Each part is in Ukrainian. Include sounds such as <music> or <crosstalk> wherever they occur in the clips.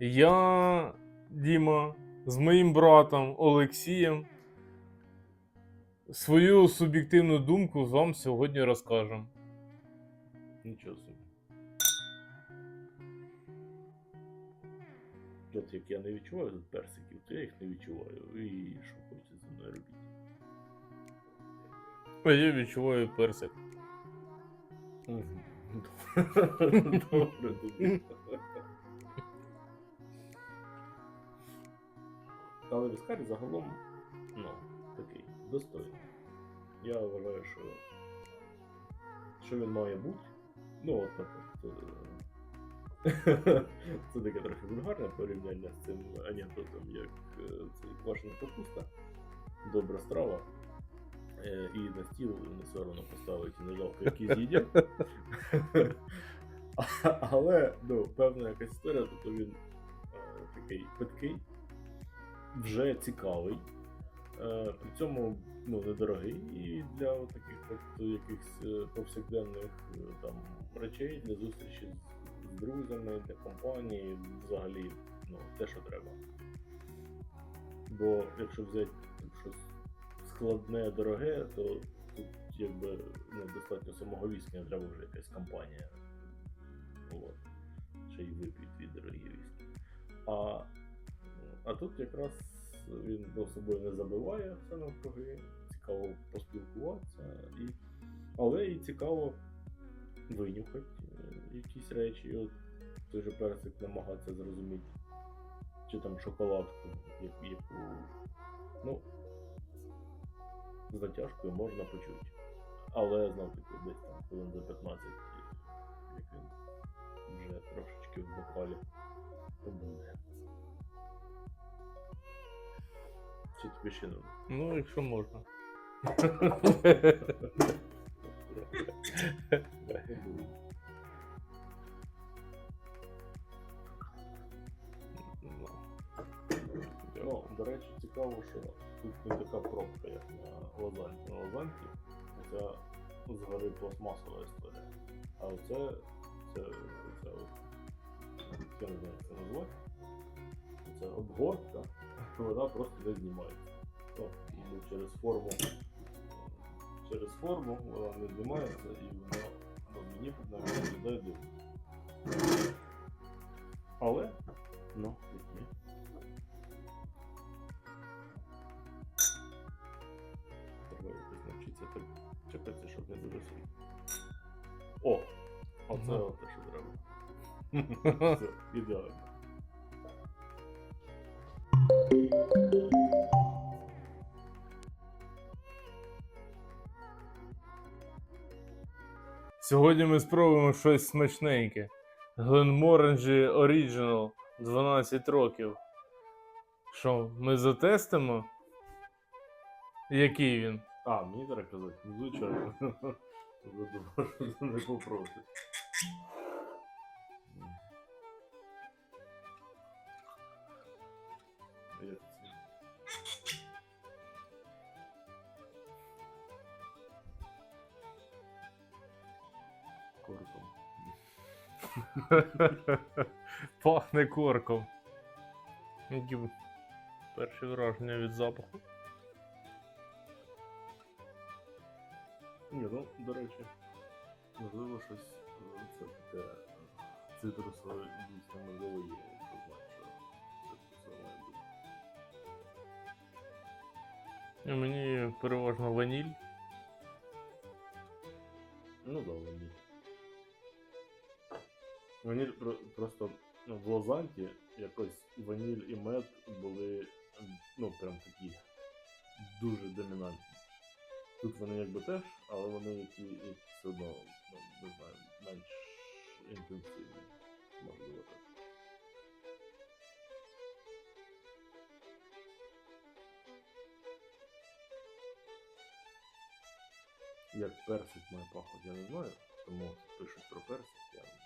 Я, Діма, з моїм братом Олексієм свою суб'єктивну думку вам сьогодні розкажемо. Нічого собі. От як я не відчуваю тут персиків, то я їх не відчуваю. І що хочеться зі мною робити. А я відчуваю персик. <laughs> Добре, добре. Але віскарі загалом, ну, такий, достойний. Я вважаю, що, що він має бути. Ну, от так е, <laughs> Це таке трохи вульгарне порівняння з цим анекдотом, як е, цей квашена капуста, добра страва. е, І на стіл не соромно поставити, і не жалко, які з'їдять. <laughs> Але ну, певна якась історія, тобто він такий питкий, вже цікавий. Е, при цьому ну, недорогий і для таких от якихось е, повсякденних е, там речей, для зустрічі з, друзями, для компанії, взагалі, ну, те, що треба. Бо якщо взяти щось складне, дороге, то тут якби ну, достатньо самого віскі, не треба вже якась компанія. От. Ще й вип'ють дві дорогі віскі. А тут якраз він до собою не забиває все навкруги, цікаво поспілкуватися, і... але і цікаво винюхати е, якісь речі. От той же персик намагатися зрозуміти, чи там шоколадку, яку, ну, з натяжкою можна почути. Але знов таки десь там хвилин за 15, як він вже трошечки в бокалі побуде. Чи тобі ще не? Ну, якщо можна. Ну, до речі, цікаво, що тут не така пробка, як на Лозанці. На Лозанці ця згори пластмасова історія. А оце, це, це от, я не знаю, як це назвати. Це обгортка, Вона просто не знімається. Ну, ну, через форму. Через форму вона не знімається і вона ну, мені виглядає дивно. Але, ну, як є. Треба якось навчитися так чекати, щоб не зависів. О! Оце те, що треба. <laughs> Все, ідеально. Сьогодні ми спробуємо щось смачненьке. Glenmorangie Original 12 років. Що, ми затестимо? Який він? А, мені треба казати, звичайно. <laughs> <laughs> Не попросить. <laughs> Пахне корком. Які перші враження від запаху. Ні, ну, до речі, можливо, щось е, це таке е, цитрусове дійсно можливо є, якщо знати, що цитрусове має бути. І Мені переважно ваніль. Ну да, ваніль. Ваніль про- просто ну, в Лозанті якось ваніль і мед були ну прям такі дуже домінантні. Тут вони якби теж, але вони які, які все одно, ну, не знаю, менш інтенсивні. Можливо так. Як персик має пахнути, я не знаю, тому пишуть про персик, я. Такий тро-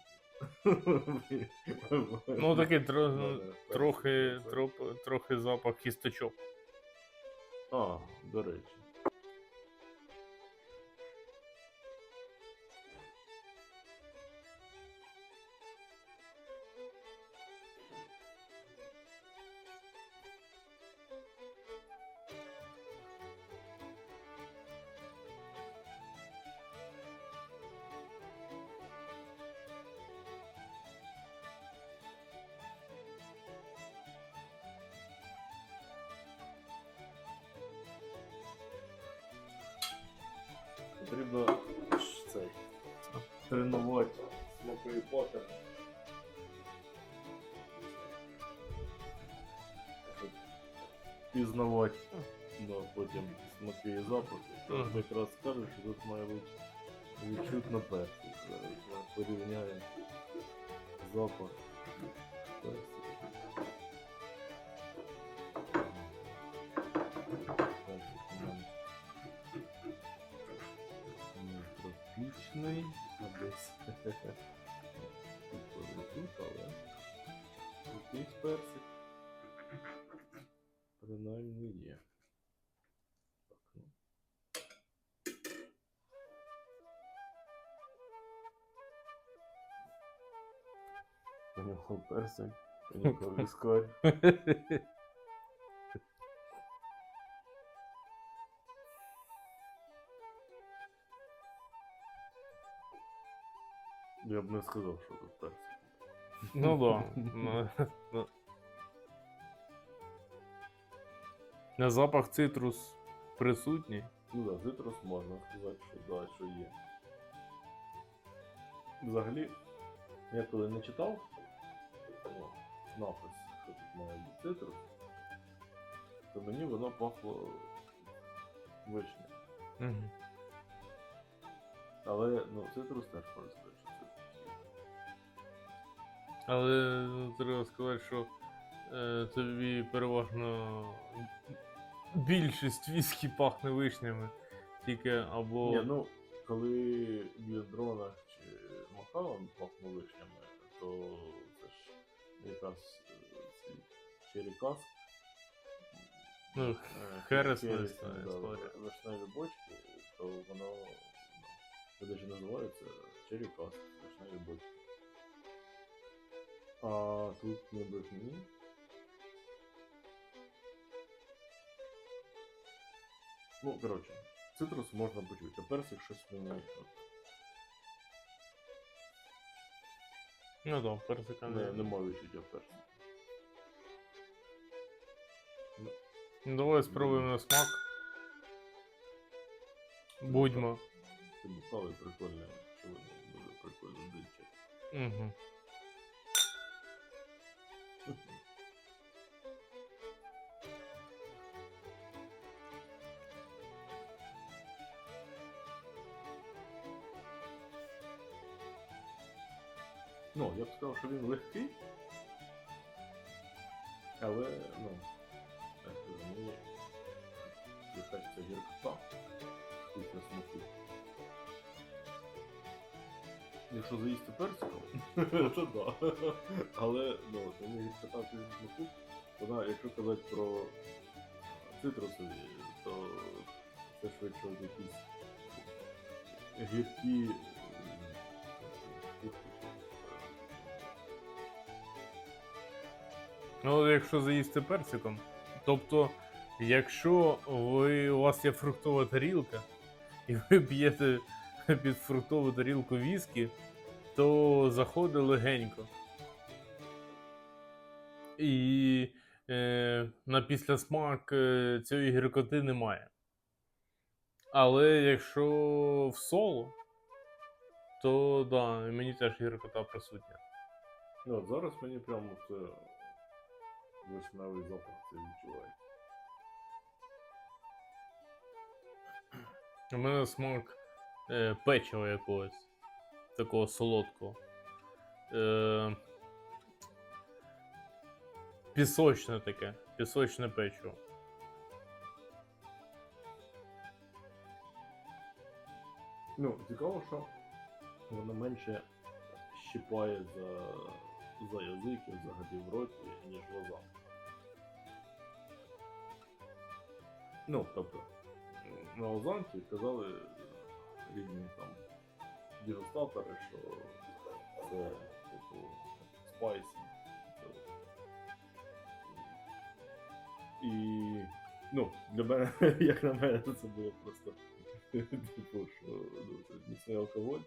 Ну, такий трохи, персик, це- троп- трохи запах кісточок. А, до речі. Потрібно цей тренувати паттерн. Щоб Пізнавати да, потім смаки і запахи. То якраз скажу, що тут має бути відчутно персик. Ми порівняємо запах. Персик тропічний, десь тут, але якийсь персик принаймні є. Так, ну. Понюхав персик, понюхав <laughs> віскарь. <laughs> Я б не сказав, що тут персик. Ну да. Ну, <laughs> ну. На запах цитрус присутній. Ну да, цитрус можна сказати, що да, що є. Взагалі, я коли не читав о, напис, що тут має бути цитрус, то мені воно пахло. Угу. Але ну, цитрус теж може Але ну, треба сказати, що е, тобі переважно більшість віскі пахне вишнями. Тільки або. Ні, ну, коли в дронах чи Макалом пахне вишнями, то це ж якраз е, цей черікас. Ну, хересна історія. Вишневі бочки, то воно ну, ж називаються черікас, вишневі бочки. А тут не брехні. Ну, коротше, цитрус можна почути, а персик щось от, Ну так, персика Не, немає відчуття персика. Ну, Давай спробуємо на смак. Будьмо. Це бухали прикольне, сьогодні дуже прикольно диче. Угу. Ну, я б сказав, що він легкий. Але, ну, так мені якась ця гіркота після смаку. Якщо заїсти персиком, <laughs> то да. Але, ну, мені гіркота після смаку, вона, якщо казати про цитрусові, то це швидше якісь гіркі. Ну, якщо заїсти персиком. Тобто, якщо ви, у вас є фруктова тарілка, і ви п'єте <laughs> під фруктову тарілку віскі, то заходить легенько. І е, на післясмак е, цієї гіркоти немає. Але якщо в соло, то да, мені теж гіркота присутня. Ну, от зараз мені прямо це вишневий запах це відчувається. У мене смак е, печива якогось. Такого солодкого. Е, пісочне таке. Пісочне печиво. Ну, цікаво, що воно менше щипає за, за язик і взагалі в роті, ніж лоза. Ну, тобто, на лозанці казали різні там дегустатори, що це типу спайсі. І ну, для мене, <laughs> як на мене, це було просто типу, що ну, міцний алкоголь,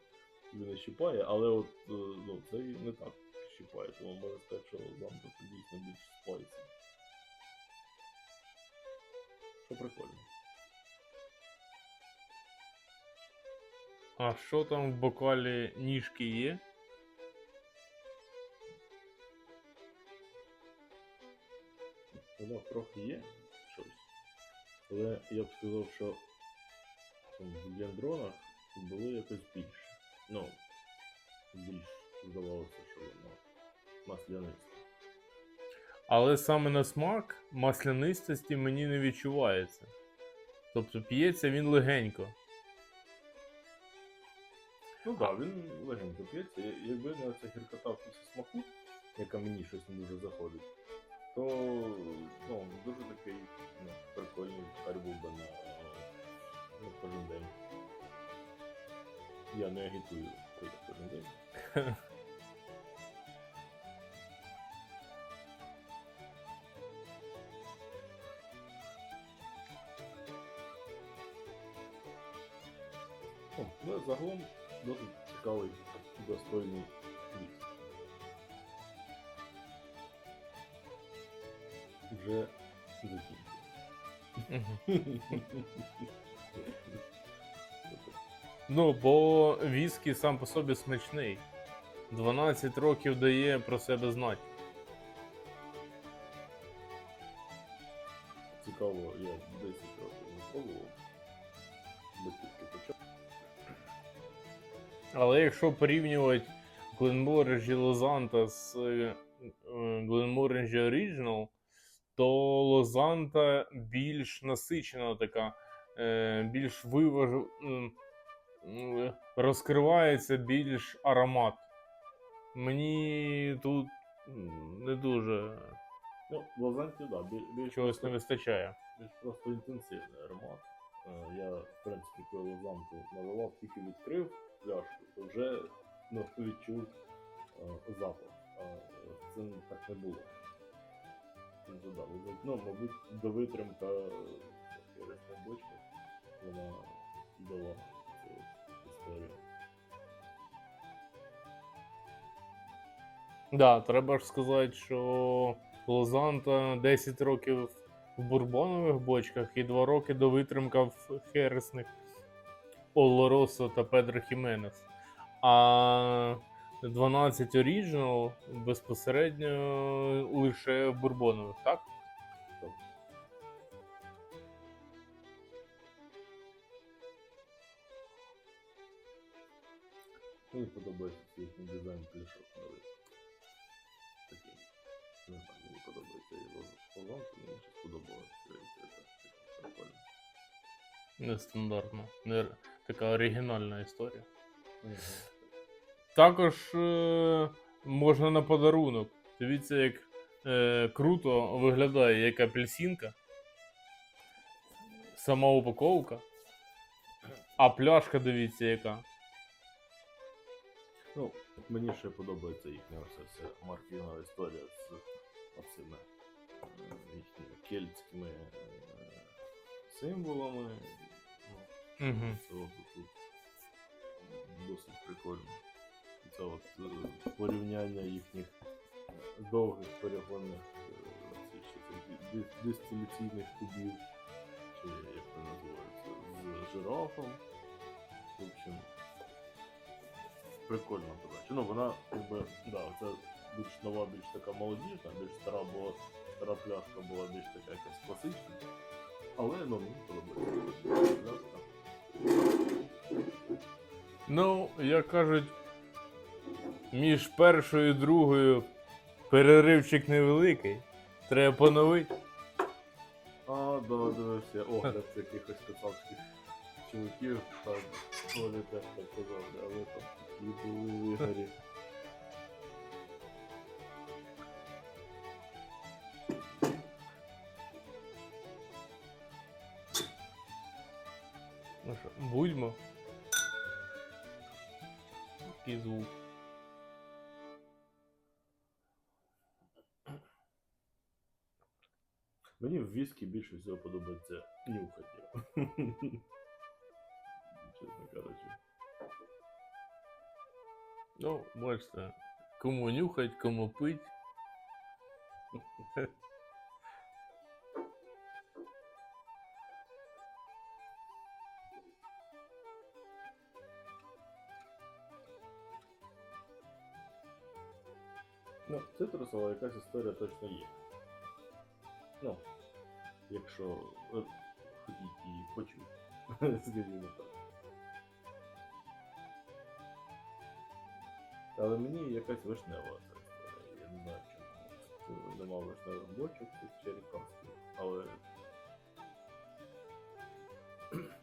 він не щипає, але от е, ну, це не так щипає, тому можна сказати, що це дійсно більш спайсі. Що прикольно. А що там в бокалі ніжки є? Воно трохи є щось. Але я б сказав, що в яндронах було якось більше. Ну, більш здавалося, що воно маслянисте. Але саме на смак маслянистості мені не відчувається. Тобто п'ється він легенько. Ну так, да, він легенько п'ється. Якби не ця гіркота після смаку, яка мені щось не дуже заходить, то ну, дуже такий ну, прикольний харь був би на, на кожен день. Я не агітую пити кожен день. <laughs> Ну, загалом досить цікавий, достойний вік. Вже закінчив. Ну, бо віскі сам по собі смачний. 12 років дає про себе знати. Цікаво, я якщо порівнювати Glenmorangie Лозанта з е, Glenmorangie Original, то Лозанта більш насичена така, е, більш виваж... розкривається більш аромат. Мені тут не дуже Ну, в Лозанті, да, більш, чогось не вистачає. більш просто інтенсивний аромат. Е, Я, в принципі, коли Лозанту наливав, тільки відкрив пляшку, то вже ну, відчув е, запах. А цим так не було. Ну, мабуть, до витримка ресна бочка, вона дала цю історію. Да, треба ж сказати, що Лозанта 10 років в бурбонових бочках і 2 роки до витримка в хересних Олоросо та Педро Хіменес. А 12 Original безпосередньо лише в бурбонових, так? Так. Мені подобається їхній дизайн пляшок новий. Такий. Не знаю, мені подобається і лозанка, мені ще це прикольно. Нестандартно. Така оригінальна історія. Також е, можна на подарунок. Дивіться, як е, круто виглядає як апельсинка. Сама упаковка. А пляшка, дивіться, яка. Ну, мені ще подобається їхня ця марківна історія з оцими їхніми кельтськими е, символами. Угу. От тут досить прикольно. Це от е, порівняння їхніх е, довгих перегонних е, дистиляційних кубів, чи як це називається, з жирафом. В общем, прикольна подача. Ну вона якби, да, це більш нова, більш така молодіжна, більш стара була, стара пляшка була більш така якась класична. Але ну, подобається. Ну, як кажуть, між першою і другою переривчик невеликий. Треба поновити. А, да, дивився, огляд якихось кацапських чоловіків, там вони теж так казав, але там такі були вигорі. Ну <laughs> що, будьмо. Який звук. Мені в віскі більше всього подобається нюхати. Чесно кажучи. Ну, бачите, кому нюхать, кому пить. <laughs> цитрусова якась історія точно є. Ну, якщо хотіть її почути, скажімо так. Але мені якась вишнева ця історія. Я не знаю чому. Нема вишневих бочок цих черікавських, але.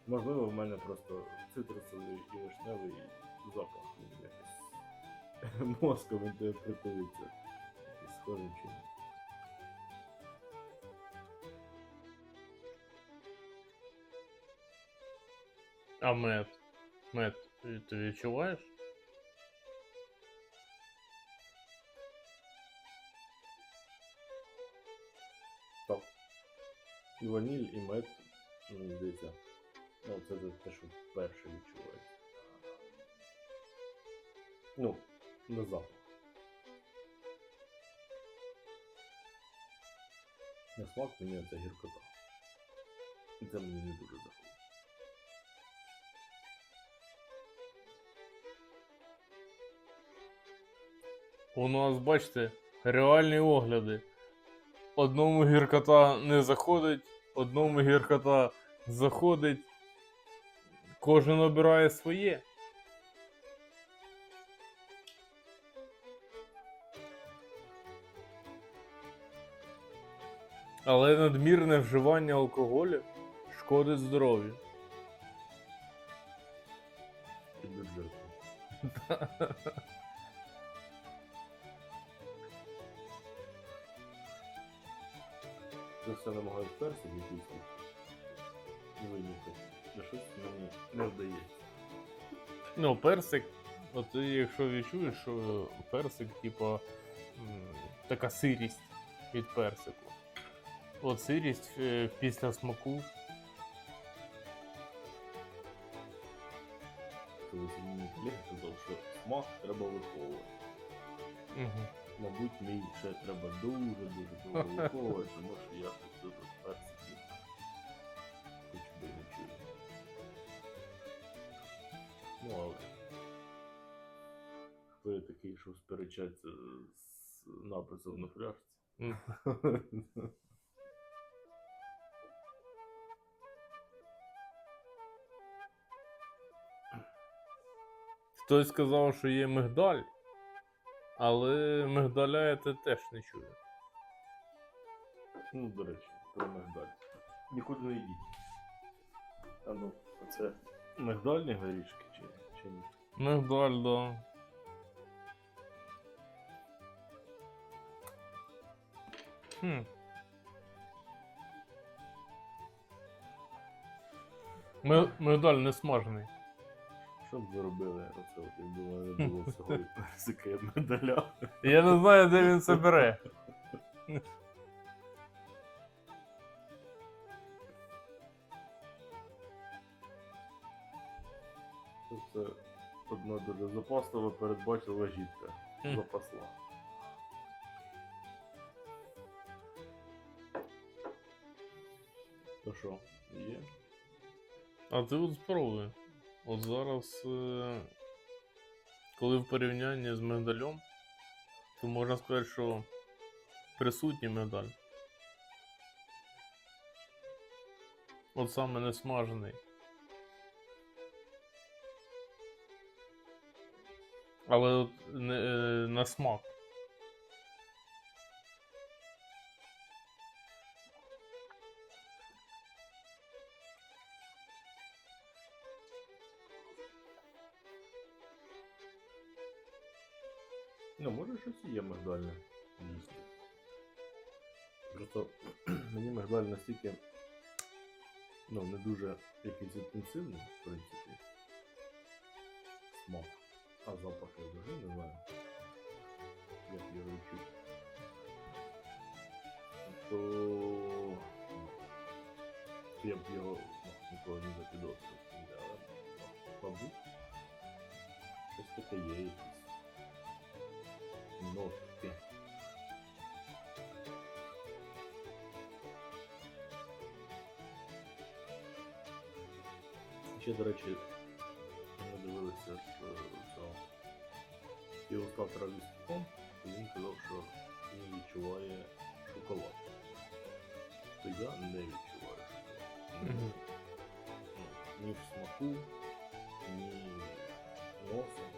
Можливо, в мене просто цитрусовий і вишневий запах якось <laughs> мозком інтерпретується. Якийсь схожим чином. А мед? Мед, ти- ти відчуваєш? Так. І ваніль, і мед, мені здається. Ну, це за те, що вперше відчувається. Ну, на запах. На смак мені це гіркота. І це мені не дуже заходить. У нас, бачите, реальні огляди. Одному гіркота не заходить, одному гіркота заходить. Кожен обирає своє. Але надмірне вживання алкоголю шкодить здоров'ю. І. Я все намагаюсь персик якийсь винюхати. А щось мені не вдається. Ну, персик, от ти якщо відчуєш, що персик, типа, м, така сирість від персику. От сирість е, після смаку. Колись мені колега казав, що смак треба виховувати. Угу. Мабуть, мій ще треба дуже-дуже довго <laughs> виховувати, тому що я тут тут персиків хоч би не чую. Ну, але хто я такий, щоб сперечатися з написом на фляжці? <laughs> Хтось сказав, що є мигдаль, але мигдаля я те теж не чую. Ну, до речі, про мигдаль. Нікуди не йдіть. А ну, це мигдальні горішки чи, чи ні? Мигдаль, да. Хм. Ми- Мигдаль не смажений. Що б ви робили оце, от, якби в мене не <laughs> було всього і медаля? Я не знаю, де він це бере. Це одна дуже запаслива передбачила жінка. Запасла. То що, є? А ти от спробуй. От зараз, е, коли в порівнянні з мигдалем, то можна сказати, що присутній мигдаль. От саме не смажений. Але от не, е, на смак. Ну, може щось і є мигдальне їсти. Просто мені мигдаль настільки ну, не дуже якийсь інтенсивний, в принципі. Смак. А запах я взагалі не знаю. Як його відчути. То я б його ну, ніколи не запідозрив. Але, ну, мабуть, щось таке є якісь Ще, до речі, ми дивилися цього ілюстратора військового він казав, що він відчуває шоколад. То я не відчуваю шоколад. Ні, ну, ні в смаку, ні носом.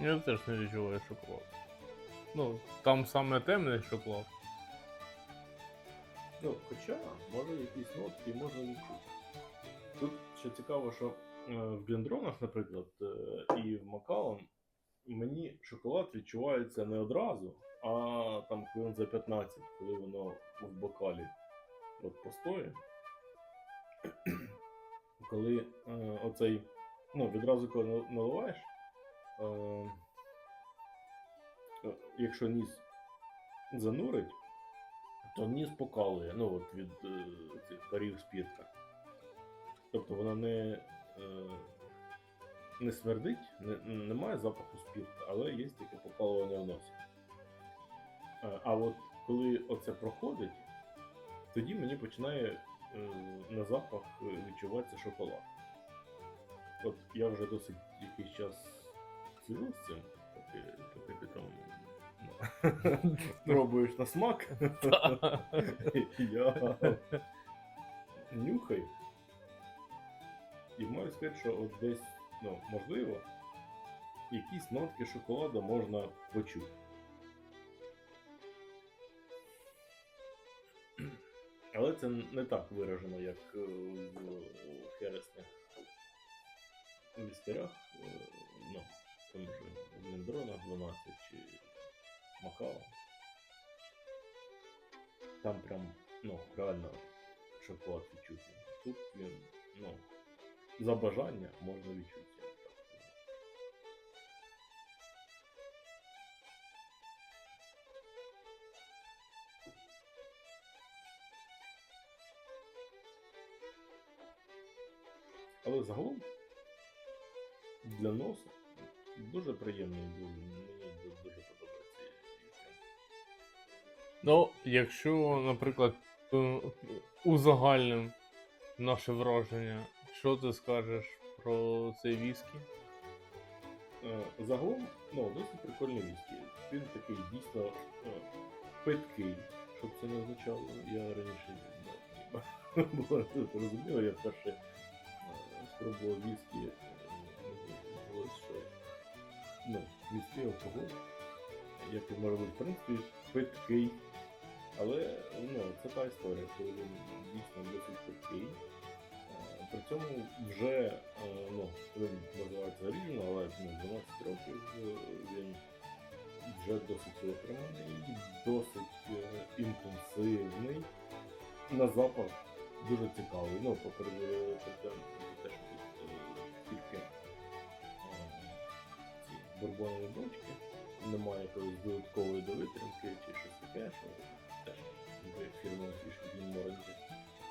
Я теж не відчуваю шоколад. Ну, там саме темний шоколад. Ну, хоча, може якісь нотки можна відчути. Тут ще цікаво, що е, в бліндронах, наприклад, е, і в Макалон мені шоколад відчувається не одразу, а там хвилин за 15, коли воно в бокалі от постоє. <clears throat> Коли е, оцей, ну, відразу коли наливаєш, е, е, якщо ніс занурить, то ніс покалує, ну от від е, цих парів спірта. Тобто вона не, е, не смердить, не, немає запаху спірта, але є таке покалування в носі. Е, а от коли оце проходить, тоді мені починає е, на запах е, відчуватися шоколад. От я вже досить якийсь час сижу з цим, поки, поки там <laughs> пробуєш на смак. Я <laughs> нюхаю. І маю сказати, що от десь, ну, можливо, якісь нотки шоколаду можна почути. <clears throat> Але це не так виражено, як е, в хересних віскарях, е, ну, в тому ж Бліндронах 12 чи Макао. Там прям, ну, реально шоколад відчутний. Тут він, ну, за бажання можна відчути. Але загалом для носа дуже приємний, дуже, Ну, якщо, наприклад, е, узагальним наше враження, що ти скажеш про цей віскі? Е, Загалом, ну, досить прикольний віскі. Він такий дійсно е, питкий, щоб це не означало. Я раніше <laughs> ну, було тут розуміло, я вперше спробував віскі, ну, віскі алкоголь, як і може бути, в принципі, питкий. Але ну, це та історія, коли він дійсно досить питкий. Е, При цьому вже е, ну, він називається рівно, але ну, 12 років він вже досить витриманий, досить е, інтенсивний. На запах дуже цікавий. Ну, попри е, те, що тільки ці бурбонові бочки, немає якоїсь додаткової довитримки чи щось таке, що теж ніби фірмова фішка Гінморенді.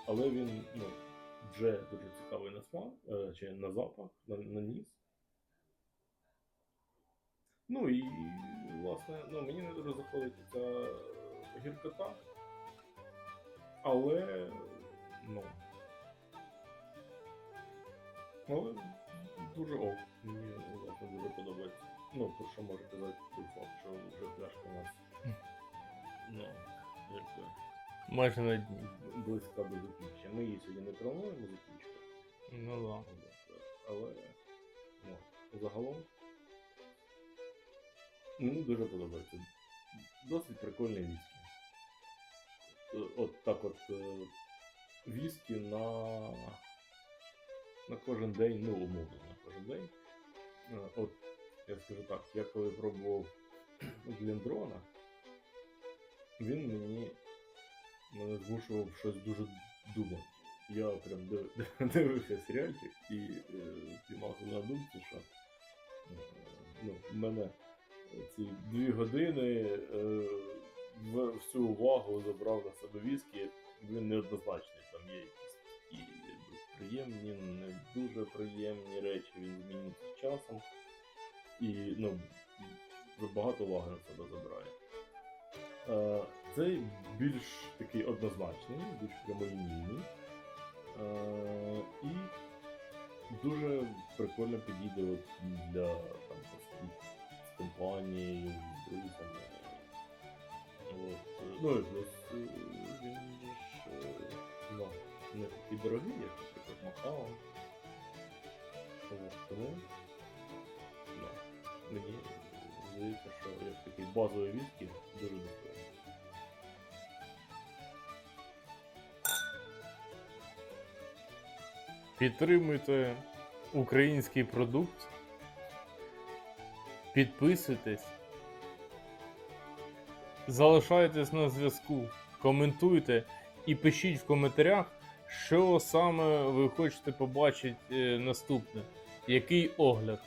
Але він ну, вже дуже цікавий на смак, е, чи на запах, на, на ніс. Ну і власне, ну, мені не дуже заходить ця гіркота. Але, ну. Але дуже ок. Мені власне дуже подобається. Ну, про що можу казати той факт, що вже пляшка у нас. Ну, якби Майже на дні. близька до закінчення. Ми її сьогодні не плануємо закінчити. Ну да. Але ну, загалом мені дуже подобається. Досить прикольний віскі. От так от е, віскі на, на кожен день, ну умовно на кожен день. Е, От я скажу так, я коли пробував <clears throat> Гліндрона, він мені мене змушував щось дуже думати. Я прям <laughs> дивився серіальчик і е, піймався на думці, що е, ну, в мене ці дві години е, всю увагу забрав на себе віскі, він неоднозначний. Там є якісь такі приємні, не дуже приємні речі, він змінюється часом. І ну, багато уваги на себе забирає. Е, Цей більш такий однозначний, більш прямолінійний. Е, І дуже прикольно підійде от для там, просто компанією, з друзями. От. е, Ну і плюс е, він ж е, ну, не такий дорогий, як, наприклад, Макао. Тому ну, мені здається, що як такий базовий віскі дуже достойний. Підтримуйте український продукт. Підписуйтесь. Залишайтесь на зв'язку, коментуйте і пишіть в коментарях, що саме ви хочете побачити е, наступне, який огляд.